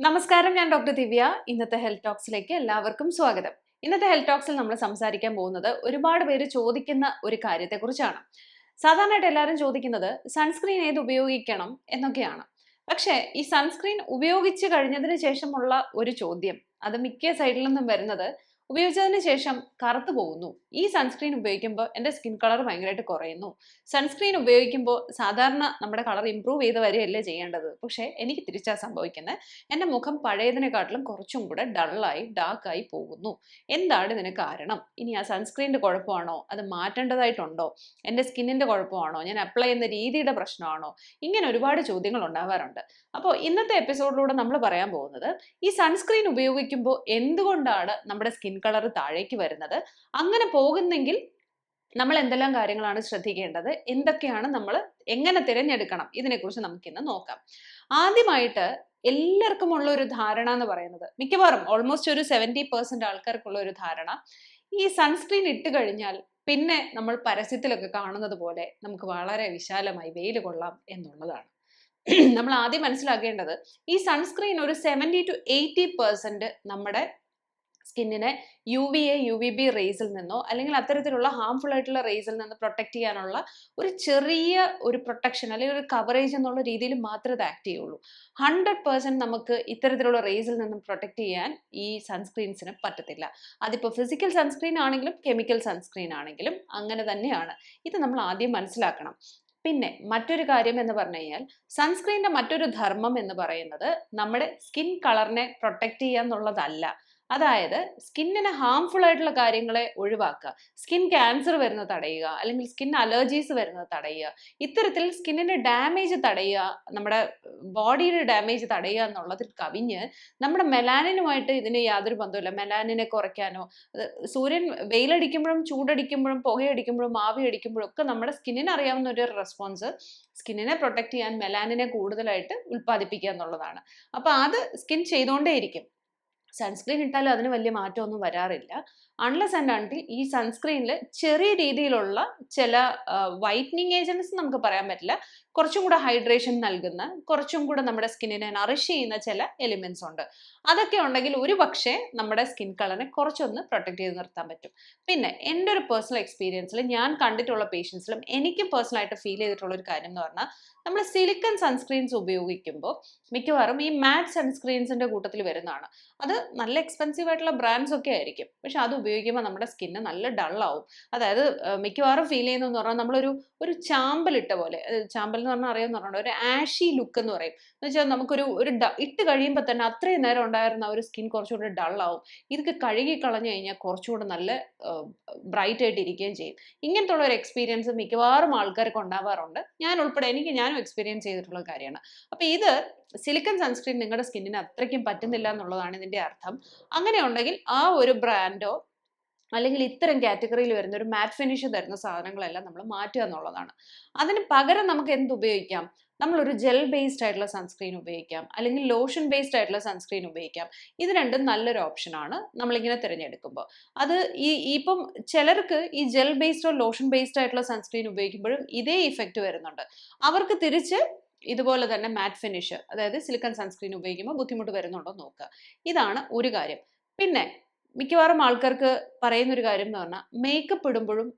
നമസ്കാരം ഞാൻ ഡോക്ടർ ദിവ്യ. ഇന്നത്തെ ഹെൽത്ത് ടോക്സിലേക്ക് എല്ലാവർക്കും സ്വാഗതം. ഇന്നത്തെ ഹെൽത്ത് ടോക്സിൽ നമ്മൾ സംസാരിക്കാൻ പോകുന്നത് ഒരുപാട് പേര് ചോദിക്കുന്ന ഒരു കാര്യത്തെക്കുറിച്ചാണ്. സാധാരണയായിട്ട് എല്ലാവരും ചോദിക്കുന്നത് സൺസ്ക്രീൻ ഏത് ഉപയോഗിക്കണം? എന്നൊക്കെയാണ്. പക്ഷേ ഈ സൺസ്ക്രീൻ ഉപയോഗിച്ച് കഴിഞ്ഞതിന് ശേഷമുള്ള ഒരു ചോദ്യം അത് മിക്ക സൈഡിൽ നിന്നും വരുന്നത് ഉപയോഗിച്ചതിന് ശേഷം കറുത്തു പോകുന്നു. ഈ സൺസ്ക്രീൻ ഉപയോഗിക്കുമ്പോൾ എന്റെ സ്കിൻ കളർ ഭയങ്കരമായിട്ട് കുറയുന്നു. സൺസ്ക്രീൻ ഉപയോഗിക്കുമ്പോൾ സാധാരണ നമ്മുടെ കളർ ഇമ്പ്രൂവ് ചെയ്ത് വരികയല്ലേ ചെയ്യേണ്ടത്? പക്ഷേ എനിക്ക് തിരിച്ചാണ് സംഭവിക്കുന്നത് എന്റെ മുഖം പഴയതിനെക്കാട്ടിലും കുറച്ചും കൂടെ ഡള്ളായി ഡാർക്കായി പോകുന്നു. എന്താണ് ഇതിന് കാരണം? ഇനി ആ സൺസ്ക്രീനിന്റെ കുഴപ്പമാണോ? അത് മാറ്റേണ്ടതായിട്ടുണ്ടോ? എന്റെ സ്കിന്നിന്റെ കുഴപ്പമാണോ? ഞാൻ അപ്ലൈ ചെയ്യുന്ന രീതിയുടെ പ്രശ്നമാണോ? ഇങ്ങനെ ഒരുപാട് ചോദ്യങ്ങൾ ഉണ്ടാവാറുണ്ട്. അപ്പോൾ ഇന്നത്തെ എപ്പിസോഡിലൂടെ നമ്മൾ പറയാൻ പോകുന്നത് ഈ സൺസ്ക്രീൻ ഉപയോഗിക്കുമ്പോൾ എന്തുകൊണ്ടാണ് നമ്മുടെ സ്കിൻ കളർ താഴേക്ക് വരുന്നത്. അങ്ങനെ പോകുന്നെങ്കിൽ നമ്മൾ എന്തെല്ലാം കാര്യങ്ങളാണ് ശ്രദ്ധിക്കേണ്ടത്? എന്തൊക്കെയാണ് നമ്മൾ എങ്ങനെ തിരഞ്ഞെടുക്കണം? ഇതിനെക്കുറിച്ച് നമുക്ക് ഇന്ന് നോക്കാം. ആദ്യമായിട്ട് എല്ലാവർക്കും ഉള്ള ഒരു ധാരണ എന്ന് പറയുന്നത് മിക്കവാറും ഓൾമോസ്റ്റ് ഒരു സെവന്റി പെർസെന്റ് ആൾക്കാർക്കുള്ള ഒരു ധാരണ ഈ സൺസ്ക്രീൻ ഇട്ട് കഴിഞ്ഞാൽ പിന്നെ നമ്മൾ പരസ്യത്തിലൊക്കെ കാണുന്നത് പോലെ നമുക്ക് വളരെ വിശാലമായി വെയിൽ കൊള്ളാം എന്നുള്ളതാണ്. നമ്മൾ ആദ്യം മനസ്സിലാക്കേണ്ടത് ഈ സൺസ്ക്രീൻ ഒരു സെവന്റി ടു എയ്റ്റി പെർസെന്റ് നമ്മുടെ സ്കിന്നിനെ U V A U V B റേസിൽ നിന്നോ അല്ലെങ്കിൽ അത്തരത്തിലുള്ള ഹാംഫുൾ ആയിട്ടുള്ള റേസിൽ നിന്ന് പ്രൊട്ടക്ട് ചെയ്യാനുള്ള ഒരു ചെറിയ ഒരു പ്രൊട്ടക്ഷൻ അല്ലെങ്കിൽ ഒരു കവറേജ് എന്നുള്ള രീതിയിൽ മാത്രമേ ഇത് ആക്ട് ചെയ്യുള്ളൂ. ഹൺഡ്രഡ് പേഴ്സെന്റ് നമുക്ക് ഇത്തരത്തിലുള്ള റേസിൽ നിന്നും പ്രൊട്ടക്ട് ചെയ്യാൻ ഈ സൺസ്ക്രീൻസിന് പറ്റത്തില്ല. അതിപ്പോൾ ഫിസിക്കൽ സൺസ്ക്രീൻ ആണെങ്കിലും കെമിക്കൽ സൺസ്ക്രീൻ ആണെങ്കിലും അങ്ങനെ തന്നെയാണ്. ഇത് നമ്മൾ ആദ്യം മനസ്സിലാക്കണം. പിന്നെ മറ്റൊരു കാര്യം എന്ന് പറഞ്ഞു കഴിഞ്ഞാൽ സൺസ്ക്രീനിന്റെ മറ്റൊരു ധർമ്മം എന്ന് പറയുന്നത് നമ്മുടെ സ്കിൻ കളറിനെ പ്രൊട്ടക്ട് ചെയ്യുക എന്നുള്ളതല്ല. അതായത് സ്കിന്നിന് ഹാംഫുൾ ആയിട്ടുള്ള കാര്യങ്ങളെ ഒഴിവാക്കുക. സ്കിൻ ക്യാൻസർ വരുന്നത് തടയുക അല്ലെങ്കിൽ സ്കിൻ അലർജീസ് വരുന്നത് തടയുക. ഇത്തരത്തിൽ സ്കിന്നിന്റെ ഡാമേജ് തടയുക നമ്മുടെ ബോഡിയുടെ ഡാമേജ് തടയുക എന്നുള്ളതിൽ കവിഞ്ഞ് നമ്മുടെ മെലാനിനുമായിട്ട് ഇതിന് യാതൊരു ബന്ധമില്ല മെലാനിനെ കുറയ്ക്കാനോ സൂര്യൻ വെയിലടിക്കുമ്പോഴും ചൂടടിക്കുമ്പോഴും പുകയടിക്കുമ്പോഴും ആവി അടിക്കുമ്പോഴും ഒക്കെ നമ്മുടെ സ്കിന്നിന് അറിയാവുന്ന ഒരു റെസ്പോൺസ് സ്കിന്നിനെ പ്രൊട്ടക്ട് ചെയ്യാൻ മെലാനിനെ കൂടുതലായിട്ട് ഉൽപ്പാദിപ്പിക്കുക എന്നുള്ളതാണ്. അപ്പോൾ അത് സ്കിൻ ചെയ്തുകൊണ്ടേയിരിക്കും സൺസ്ക്രീൻ ഇട്ടാലും അതിന് വലിയ മാറ്റമൊന്നും വരാറില്ല. അൺലെസ് ആൻഡ് അൺടിൽ ഈ സൺസ്ക്രീനിൽ ചെറിയ രീതിയിലുള്ള ചില വൈറ്റനിങ് ഏജൻസ് നമുക്ക് പറയാൻ പറ്റില്ല. കുറച്ചും കൂടെ ഹൈഡ്രേഷൻ നൽകുന്ന കുറച്ചും കൂടെ നമ്മുടെ സ്കിന്നിനെ നറിഷ് ചെയ്യുന്ന ചില എലിമെന്റ്സ് ഉണ്ട്. അതൊക്കെ ഉണ്ടെങ്കിൽ ഒരു പക്ഷേ നമ്മുടെ സ്കിൻ കളറിനെ കുറച്ചൊന്ന് പ്രൊട്ടക്ട് ചെയ്ത് നിർത്താൻ പറ്റും. പിന്നെ എന്റെ ഒരു പേഴ്സണൽ എക്സ്പീരിയൻസിൽ ഞാൻ കണ്ടിട്ടുള്ള പേഷ്യൻസിലും എനിക്ക് പേഴ്സണലായിട്ട് ഫീൽ ചെയ്തിട്ടുള്ള ഒരു കാര്യം എന്ന് പറഞ്ഞാൽ നമ്മൾ സിലിക്കൺ സൺസ്ക്രീൻസ് ഉപയോഗിക്കുമ്പോൾ മിക്കവാറും ഈ മാറ്റ് സൺസ്ക്രീൻസിന്റെ കൂട്ടത്തിൽ വരുന്നതാണ്. അത് നല്ല എക്സ്പെൻസീവ് ആയിട്ടുള്ള ബ്രാൻഡ്സ് ഒക്കെ ആയിരിക്കും. പക്ഷെ അത് ഉപയോഗിക്കുമ്പോൾ നമ്മുടെ സ്കിന്ന് നല്ല ഡൾ ആവും. അതായത് മിക്കവാറും ഫീൽ ചെയ്യുന്നതെന്ന് പറഞ്ഞാൽ നമ്മളൊരു ഒരു ചാമ്പലിട്ട പോലെ ചാമ്പൽ എന്ന് പറഞ്ഞാൽ അറിയാമെന്ന് പറഞ്ഞു ഒരു ആഷി ലുക്ക് എന്ന് പറയും. എന്ന് വെച്ചാൽ നമുക്കൊരു ഒരു ഇട്ട് കഴിയുമ്പോൾ തന്നെ അത്രയും നേരം ഉണ്ടായിരുന്ന ഒരു സ്കിൻ കുറച്ചുകൂടി ഡള്ളാവും ഇതൊക്കെ കഴുകി കളഞ്ഞു കഴിഞ്ഞാൽ കുറച്ചുകൂടി നല്ല ബ്രൈറ്റ് ആയിട്ട് ഇരിക്കുകയും ചെയ്യും. ഇങ്ങനത്തെ ഉള്ള ഒരു എക്സ്പീരിയൻസ് മിക്കവാറും ആൾക്കാർക്ക് ഉണ്ടാവാറുണ്ട് ഞാൻ ഉൾപ്പെടെ എനിക്ക് ഞാനും എക്സ്പീരിയൻസ് ചെയ്തിട്ടുള്ള കാര്യമാണ്. അപ്പോൾ ഇത് സിലിക്കൺ സൺസ്ക്രീൻ നിങ്ങളുടെ സ്കിന്നിന് അത്രയ്ക്കും പറ്റുന്നില്ല എന്നുള്ളതാണ് ഇതിന്റെ അർത്ഥം. അങ്ങനെ ഉണ്ടെങ്കിൽ ആ ഒരു ബ്രാൻഡോ അല്ലെങ്കിൽ ഇത്തരം കാറ്റഗറിയിൽ വരുന്ന ഒരു മാറ്റ് ഫിനിഷ് തരുന്ന സാധനങ്ങളെല്ലാം നമ്മൾ മാറ്റുക എന്നുള്ളതാണ്. അതിന് പകരം നമുക്ക് എന്ത് ഉപയോഗിക്കാം? നമ്മളൊരു ജെൽ ബേസ്ഡ് ആയിട്ടുള്ള സൺസ്ക്രീൻ ഉപയോഗിക്കാം. അല്ലെങ്കിൽ ലോഷൻ ബേസ്ഡ് ആയിട്ടുള്ള സൺസ്ക്രീൻ ഉപയോഗിക്കാം. ഇത് രണ്ടും നല്ലൊരു ഓപ്ഷനാണ് നമ്മളിങ്ങനെ തിരഞ്ഞെടുക്കുമ്പോൾ. അത് ഈ ഇപ്പം ചിലർക്ക് ഈ ജെൽ ബേസ്ഡോ ലോഷൻ ബേസ്ഡ് ആയിട്ടുള്ള സൺസ്ക്രീൻ ഉപയോഗിക്കുമ്പോഴും ഇതേ ഇഫക്റ്റ് വരുന്നുണ്ട്. അവർക്ക് തിരിച്ച് ഇതുപോലെ തന്നെ മാറ്റ് ഫിനിഷ് അതായത് സിലിക്കൺ സൺസ്ക്രീൻ ഉപയോഗിക്കുമ്പോൾ ബുദ്ധിമുട്ട് വരുന്നുണ്ടോ നോക്കുക. ഇതാണ് ഒരു കാര്യം. പിന്നെ മിക്കവാറും ആൾക്കാർക്ക് പറയുന്ന ഒരു കാര്യം എന്ന് പറഞ്ഞാൽ മേക്കപ്പ് ഇടുമ്പോഴും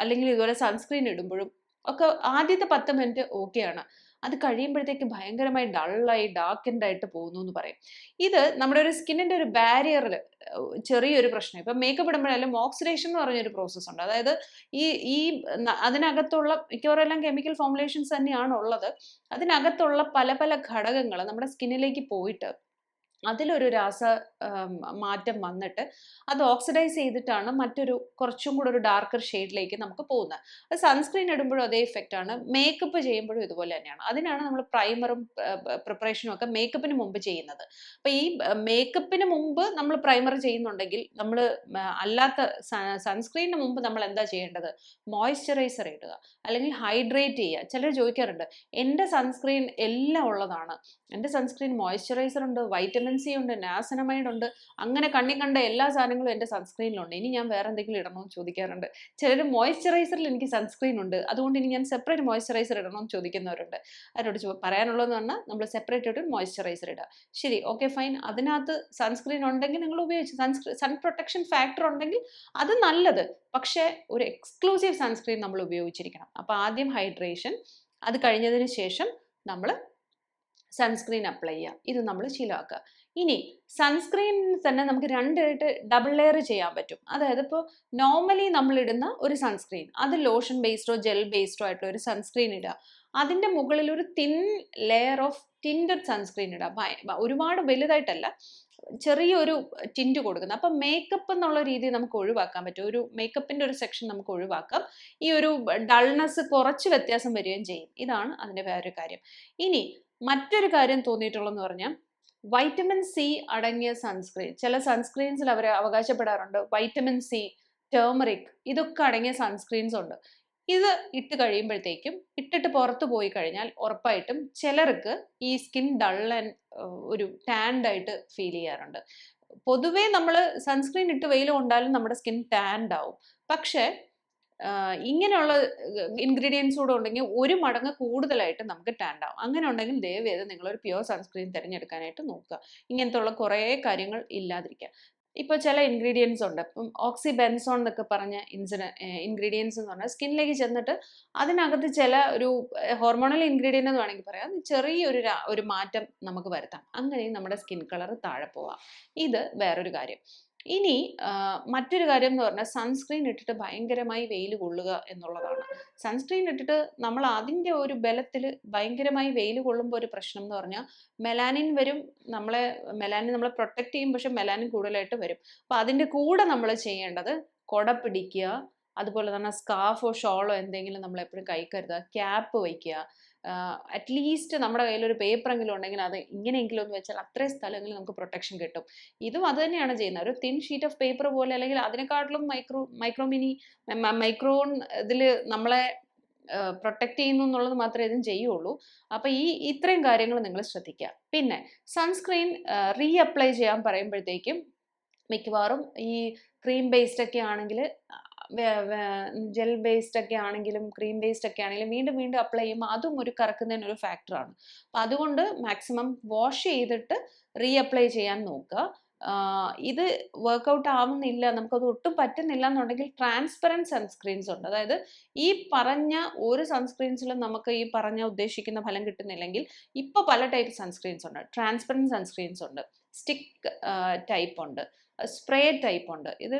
അല്ലെങ്കിൽ ഇതുപോലെ സൺസ്ക്രീൻ ഇടുമ്പോഴും ഒക്കെ ആദ്യത്തെ പത്ത് മിനിറ്റ് ഓക്കെയാണ് അത് കഴിയുമ്പോഴത്തേക്ക് ഭയങ്കരമായി ഡള്ളായി ഡാർക്കൻഡ് ആയിട്ട് പോകുന്നു എന്ന് പറയും. ഇത് നമ്മുടെ ഒരു സ്കിന്നിന്റെ ഒരു ബാരിയറിൽ ചെറിയൊരു പ്രശ്നം. ഇപ്പം മേക്കപ്പ് ഇടുമ്പോഴായാലും ഓക്സിഡേഷൻ എന്ന് പറഞ്ഞൊരു പ്രോസസ്സ് ഉണ്ട്. അതായത് ഈ ഈ അതിനകത്തുള്ള മിക്കവാറും എല്ലാം കെമിക്കൽ ഫോമുലേഷൻസ് തന്നെയാണ് ഉള്ളത്. അതിനകത്തുള്ള പല പല ഘടകങ്ങൾ നമ്മുടെ സ്കിന്നിലേക്ക് പോയിട്ട് അതിലൊരു രാസ മാറ്റം വന്നിട്ട് അത് ഓക്സിഡൈസ് ചെയ്തിട്ടാണ് മറ്റൊരു കുറച്ചും കൂടെ ഒരു ഡാർക്കർ ഷെയ്ഡിലേക്ക് നമുക്ക് പോകുന്നത്. അത് സൺസ്ക്രീൻ ഇടുമ്പോഴും അതേ ഇഫക്റ്റ് ആണ്. മേക്കപ്പ് ചെയ്യുമ്പോഴും ഇതുപോലെ തന്നെയാണ്. അതിനാണ് നമ്മൾ പ്രൈമറും പ്രിപ്പറേഷനും ഒക്കെ മേക്കപ്പിന് മുമ്പ് ചെയ്യുന്നത്. അപ്പം ഈ മേക്കപ്പിന് മുമ്പ് നമ്മൾ പ്രൈമർ ചെയ്യുന്നുണ്ടെങ്കിൽ നമ്മൾ അല്ലാത്ത സൺസ്ക്രീനിന് മുമ്പ് നമ്മൾ എന്താ ചെയ്യേണ്ടത്? മോയ്സ്ചറൈസർ ഇടുക. അല്ലെങ്കിൽ ഹൈഡ്രേറ്റ് ചെയ്യുക. ചിലർ ചോദിക്കാറുണ്ട് എന്റെ സൺസ്ക്രീൻ എല്ലാം ഉള്ളതാണ്. എന്റെ സൺസ്ക്രീൻ മോയ്സ്ചറൈസർ ഉണ്ട് വൈറ്റമിൻ വിറ്റമിൻ സി ഉണ്ട് നാസനമൈഡ് ഉണ്ട് അങ്ങനെ കണ്ണി കണ്ട എല്ലാ സാധനങ്ങളും എന്റെ സൺസ്ക്രീനിലുണ്ട് ഇനി ഞാൻ വേറെ എന്തെങ്കിലും ഇടണമെന്ന് ചോദിക്കാറുണ്ട്. ചിലർ മോയ്സ്ചറൈസറിൽ എനിക്ക് സൺസ്ക്രീൻ ഉണ്ട് അതുകൊണ്ട് ഇനി ഞാൻ സെപ്പറേറ്റ് മോയ്സ്ചറൈസർ ഇടണമെന്ന് ചോദിക്കുന്നവരുണ്ട്. അവരോട് പറയാനുള്ളതെന്ന് പറഞ്ഞാൽ നമ്മൾ സെപ്പറേറ്റ് ആയിട്ട് മോയ്സ്ചറൈസർ ഇടുക. ശരി ഓക്കെ ഫൈൻ അതിനകത്ത് സൺസ്ക്രീൻ ഉണ്ടെങ്കിൽ നിങ്ങൾ ഉപയോഗിച്ച് സൺസ്ക്രീൻ സൺ പ്രൊട്ടക്ഷൻ ഫാക്ടർ ഉണ്ടെങ്കിൽ അത് നല്ലത്. പക്ഷേ ഒരു എക്സ്ക്ലൂസീവ് സൺസ്ക്രീൻ നമ്മൾ ഉപയോഗിച്ചിരിക്കണം. അപ്പോൾ ആദ്യം ഹൈഡ്രേഷൻ അത് കഴിഞ്ഞതിന് ശേഷം നമ്മൾ സൺസ്ക്രീൻ അപ്ലൈ ചെയ്യുക ഇത് നമ്മൾ ശീലമാക്കുക. ഇനി സൺസ്ക്രീൻ തന്നെ നമുക്ക് രണ്ടായിട്ട് ഡബിൾ ലെയർ ചെയ്യാൻ പറ്റും. അതായത് ഇപ്പോൾ നോർമലി നമ്മൾ ഇടുന്ന ഒരു സൺസ്ക്രീൻ അത് ലോഷൻ ബേസ്ഡോ ജെൽ ബേസ്ഡോ ആയിട്ടുള്ള ഒരു സൺസ്ക്രീൻ ഇടുക. അതിന്റെ മുകളിൽ ഒരു thin layer of tinted sunscreen ഇടുക. ഒരുപാട് വലുതായിട്ടല്ല ചെറിയൊരു ടിന്റ് കൊടുക്കുന്നത്. അപ്പം മേക്കപ്പ് എന്നുള്ള രീതി നമുക്ക് ഒഴിവാക്കാൻ പറ്റും. ഒരു മേക്കപ്പിന്റെ ഒരു സെക്ഷൻ നമുക്ക് ഒഴിവാക്കാം. ഈ ഒരു ഡൾനെസ് കുറച്ച് വ്യത്യാസം വരികയും ചെയ്യും. ഇതാണ് അതിന്റെ വേറൊരു കാര്യം. ഇനി മറ്റൊരു കാര്യം തോന്നിയിട്ടുള്ളതെന്ന് പറഞ്ഞാൽ വൈറ്റമിൻ സി അടങ്ങിയ സൺസ്ക്രീൻ ചില സൺസ്ക്രീൻസിൽ അവർ അവകാശപ്പെടാറുണ്ട്. വൈറ്റമിൻ സി ടേമറിക് ഇതൊക്കെ അടങ്ങിയ സൺസ്ക്രീൻസ് ഉണ്ട്. ഇത് ഇട്ട് കഴിയുമ്പോഴത്തേക്കും ഇട്ടിട്ട് പുറത്ത് പോയി കഴിഞ്ഞാൽ ഉറപ്പായിട്ടും ചിലർക്ക് ഈ സ്കിൻ ഡൾ ആൻഡ് ഒരു ടാൻഡ് ആയിട്ട് ഫീൽ ചെയ്യാറുണ്ട്. പൊതുവേ നമ്മൾ സൺസ്ക്രീൻ ഇട്ട് വെയിൽ കൊണ്ടാലും നമ്മുടെ സ്കിൻ ടാൻഡ് ആവും. പക്ഷേ ഇങ്ങനെയുള്ള ഇൻഗ്രീഡിയൻസ് കൂടെ ഉണ്ടെങ്കിൽ ഒരു മടങ്ങ് കൂടുതലായിട്ട് നമുക്ക് ടാൻഡാവും അങ്ങനെ ഉണ്ടെങ്കിൽ ദയവ് ചെയ്ത് ഒരു പ്യുവർ സൺസ്ക്രീൻ തിരഞ്ഞെടുക്കാനായിട്ട് നോക്കുക. ഇങ്ങനത്തെ ഉള്ള കുറേ കാര്യങ്ങൾ ഇല്ലാതിരിക്കുക ഇപ്പോൾ ചില ഇൻഗ്രീഡിയൻസ് ഉണ്ട്. ഇപ്പം ഓക്സി ബെൻസോൺ എന്നൊക്കെ പറഞ്ഞ ഇൻസിഡ ഇൻഗ്രീഡിയൻസ് എന്ന് പറഞ്ഞാൽ സ്കിന്നിലേക്ക് ചെന്നിട്ട് അതിനകത്ത് ചില ഒരു ഹോർമോണൽ ഇൻഗ്രീഡിയന്റ് എന്ന് വേണമെങ്കിൽ പറയാം. ചെറിയൊരു ഒരു മാറ്റം നമുക്ക് വരുത്താം. അങ്ങനെയും നമ്മുടെ സ്കിൻ കളർ താഴെ പോവാം. ഇത് വേറൊരു കാര്യം. ഇനി മറ്റൊരു കാര്യം എന്ന് പറഞ്ഞാൽ സൺസ്ക്രീൻ ഇട്ടിട്ട് ഭയങ്കരമായി വെയിൽ കൊള്ളുക എന്നുള്ളതാണ്. സൺസ്ക്രീൻ ഇട്ടിട്ട് നമ്മൾ അതിന്റെ ഒരു ബലത്തിൽ ഭയങ്കരമായി വെയിൽ കൊള്ളുമ്പോൾ ഒരു പ്രശ്നം എന്ന് പറഞ്ഞാൽ മെലാനിൻ വരും നമ്മളെ മെലാനിൻ നമ്മളെ പ്രൊട്ടക്ട് ചെയ്യും പക്ഷെ മെലാനിൻ കൂടുതലായിട്ട് വരും. അപ്പോൾ അതിന്റെ കൂടെ നമ്മൾ ചെയ്യേണ്ടത് കുട പിടിക്കുക അതുപോലെ തന്നെ സ്കാർഫോ ഷോളോ എന്തെങ്കിലും നമ്മൾ എപ്പോഴും കൈ കരുതുക ക്യാപ്പ് വയ്ക്കുക അറ്റ്ലീസ്റ്റ് നമ്മുടെ കയ്യിലൊരു പേപ്പറെങ്കിലും ഉണ്ടെങ്കിൽ അത് ഇങ്ങനെയെങ്കിലും എന്ന് വെച്ചാൽ അത്രയും സ്ഥലങ്ങളിൽ നമുക്ക് പ്രൊട്ടക്ഷൻ കിട്ടും. ഇതും അത് തന്നെയാണ് ചെയ്യുന്നത്. ഒരു തിൻ ഷീറ്റ് ഓഫ് പേപ്പർ പോലെ അല്ലെങ്കിൽ അതിനെക്കാട്ടിലും മൈക്രോ മൈക്രോമിനി മൈക്രോൺ ഇതിൽ നമ്മളെ പ്രൊട്ടക്ട് ചെയ്യുന്നു എന്നുള്ളത് മാത്രമേ ഇതും ചെയ്യുള്ളൂ. അപ്പോൾ ഈ ഇത്രയും കാര്യങ്ങൾ നിങ്ങൾ ശ്രദ്ധിക്കുക. പിന്നെ സൺസ്ക്രീൻ റീ അപ്ലൈ ചെയ്യാൻ പറയുമ്പോഴത്തേക്കും മിക്കവാറും ഈ ക്രീം ബേസ്ഡ് ഒക്കെ ആണെങ്കിൽ ജെൽ ബേസ്ഡ് ഒക്കെ ആണെങ്കിലും ക്രീം ബേസ്ഡ് ഒക്കെ ആണെങ്കിലും വീണ്ടും വീണ്ടും അപ്ലൈ ചെയ്യുമ്പോൾ അതും ഒരു കറക്കുന്നതിന് ഒരു ഫാക്ടറാണ് അപ്പം അതുകൊണ്ട് മാക്സിമം വാഷ് ചെയ്തിട്ട് റീ അപ്ലൈ ചെയ്യാൻ നോക്കുക. ഇത് വർക്കൗട്ട് ആവുന്നില്ല നമുക്കത് ഒട്ടും പറ്റുന്നില്ല എന്നുണ്ടെങ്കിൽ ട്രാൻസ്പെറന്റ് സൺസ്ക്രീൻസ് ഉണ്ട്. അതായത് ഈ പറഞ്ഞ ഒരു സൺസ്ക്രീൻസിലും നമുക്ക് ഈ പറഞ്ഞ ഉദ്ദേശിക്കുന്ന ഫലം കിട്ടുന്നില്ലെങ്കിൽ ഇപ്പോൾ പല ടൈപ്പ് സൺസ്ക്രീൻസ് ഉണ്ട്. ട്രാൻസ്പെറന്റ് സൺസ്ക്രീൻസ് ഉണ്ട്. സ്റ്റിക്ക് ടൈപ്പ് ഉണ്ട് സ്പ്രേ ടൈപ്പ് ഉണ്ട് ഇത്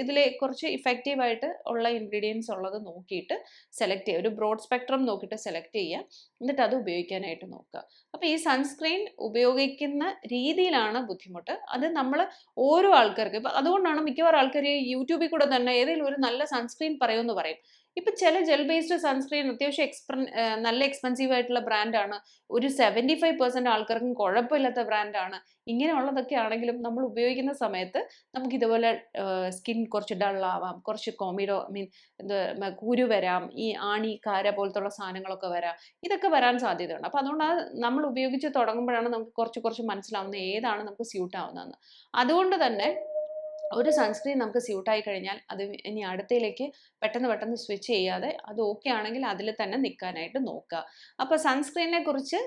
ഇതിൽ കുറച്ച് ഇഫക്റ്റീവ് ആയിട്ട് ഉള്ള ഇൻഗ്രീഡിയൻസ് ഉള്ളത് നോക്കിയിട്ട് സെലക്ട് ചെയ്യുക ഒരു ബ്രോഡ് സ്പെക്ട്രം നോക്കിയിട്ട് സെലക്ട് ചെയ്യുക എന്നിട്ട് അത് ഉപയോഗിക്കാനായിട്ട് നോക്കുക. അപ്പോൾ ഈ സൺസ്ക്രീൻ ഉപയോഗിക്കുന്ന രീതിയിലാണ് ബുദ്ധിമുട്ട്. അത് നമ്മൾ ഓരോ ആൾക്കാർക്ക് ഇപ്പം അതുകൊണ്ടാണ് മിക്കവാറും ആൾക്കാർ യൂട്യൂബിൽ കൂടെ തന്നെ ഏതെങ്കിലും ഒരു നല്ല സൺസ്ക്രീൻ പറയുമെന്ന് പറയും. ഇപ്പം ചില ജെൽ ബേസ്ഡ് സൺസ്ക്രീൻ അത്യാവശ്യം എക്സ്പെൻ നല്ല എക്സ്പെൻസീവ് ആയിട്ടുള്ള ബ്രാൻഡാണ് ഒരു സെവന്റി ഫൈവ് പെർസെന്റ് ആൾക്കാർക്കും കുഴപ്പമില്ലാത്ത ബ്രാൻഡാണ് ഇങ്ങനെയുള്ളതൊക്കെ ആണെങ്കിലും നമ്മൾ ഉപയോഗിക്കുന്ന സമയത്ത് നമുക്ക് ഇതുപോലെ സ്കിൻ കുറച്ച് ഡള്ളാവാം കുറച്ച് കോമിഡോ മീൻ എന്താ കുരു വരാം. ഈ ആണി കാര പോലത്തുള്ള സാധനങ്ങളൊക്കെ വരാം. ഇതൊക്കെ വരാൻ സാധ്യതയുണ്ട്. അപ്പോൾ അതുകൊണ്ട് ആ നമ്മൾ ഉപയോഗിച്ച് തുടങ്ങുമ്പോഴാണ് നമുക്ക് കുറച്ച് കുറച്ച് മനസ്സിലാവുന്നത് ഏതാണ് നമുക്ക് സ്യൂട്ട് ആവുന്നതെന്ന്. അതുകൊണ്ട് തന്നെ ഒരു സൺസ്ക്രീൻ നമുക്ക് സ്യൂട്ടായി കഴിഞ്ഞാൽ അത് ഇനി അടുത്തയിലേക്ക് പെട്ടെന്ന് പെട്ടെന്ന് സ്വിച്ച് ചെയ്യാതെ അത് ഓക്കെ ആണെങ്കിൽ അതിൽ തന്നെ നിൽക്കാനായിട്ട് നോക്കുക. അപ്പോൾ സൺസ്ക്രീനെ കുറിച്ച്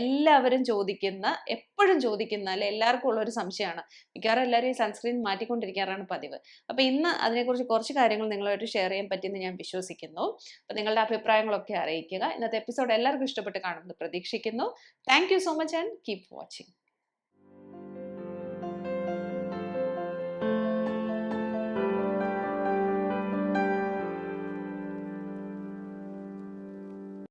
എല്ലാവരും ചോദിക്കുന്ന എപ്പോഴും ചോദിക്കുന്ന അല്ലെ എല്ലാവർക്കും ഉള്ള ഒരു സംശയമാണ്. മിക്കവാറും എല്ലാവരും ഈ സൺസ്ക്രീൻ മാറ്റിക്കൊണ്ടിരിക്കാറാണ് പതിവ്. അപ്പോൾ ഇന്ന് അതിനെക്കുറിച്ച് കുറച്ച് കാര്യങ്ങൾ നിങ്ങളുമായിട്ട് ഷെയർ ചെയ്യാൻ പറ്റിയെന്ന് ഞാൻ വിശ്വസിക്കുന്നു. അപ്പോൾ നിങ്ങളുടെ അഭിപ്രായങ്ങളൊക്കെ അറിയിക്കുക. ഇന്നത്തെ എപ്പിസോഡ് എല്ലാവർക്കും ഇഷ്ടപ്പെട്ട് കാണുമെന്ന് പ്രതീക്ഷിക്കുന്നു. Thank so much and keep watching